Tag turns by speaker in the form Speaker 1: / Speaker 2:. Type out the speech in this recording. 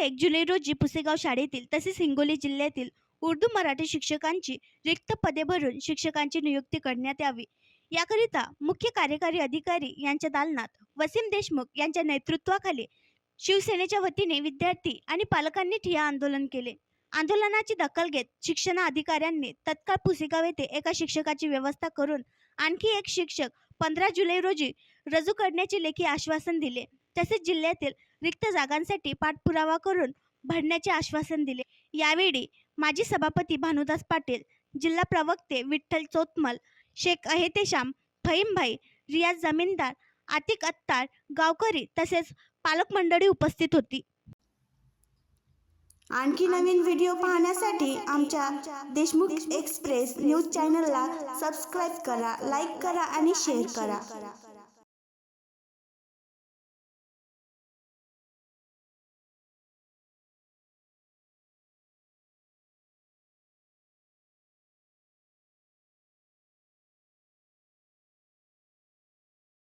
Speaker 1: एक जुलै रोजी पुसेगाव शाळेतील तसेच हिंगोली जिल्ह्यातील उर्दू मराठी शिक्षकांची रिक्त पदे भरून शिक्षकांची नियुक्ती करण्यात यावी. याकरिता मुख्य कार्यकारी अधिकारी यांच्या दालनात वसीम देशमुख यांच्या नेतृत्वाखाली शिवसेनेच्या वतीने विद्यार्थी आणि पालकांनी ठिय्या आंदोलन केले. आंदोलनाची दखल घेत शिक्षण अधिकाऱ्यांनी तत्काळ पुसेगाव येथे एका शिक्षकाची व्यवस्था करून आणखी एक शिक्षक पंधरा जुलै रोजी रजू करण्याचे लेखी आश्वासन दिले. तसेच जिल्ह्यातील रिक्त जागांसाठी पाठपुरावा करून भरण्याचे आश्वासन दिले. यावेळी माजी सभापती भानुदास पाटील जिल्हा प्रवक्ते विठ्ठल चोतमल शेख अहेतेशाम फहीमभाई रियाज जमीनदार आतिक अत्तार गावकरी तसेच पालक मंडळी उपस्थित होती.
Speaker 2: आणखी नवीन व्हिडिओ पाहण्यासाठी आमच्या देशमुख एक्सप्रेस न्यूज चॅनलला सबस्क्राईब करा लाईक करा आणि शेअर करा.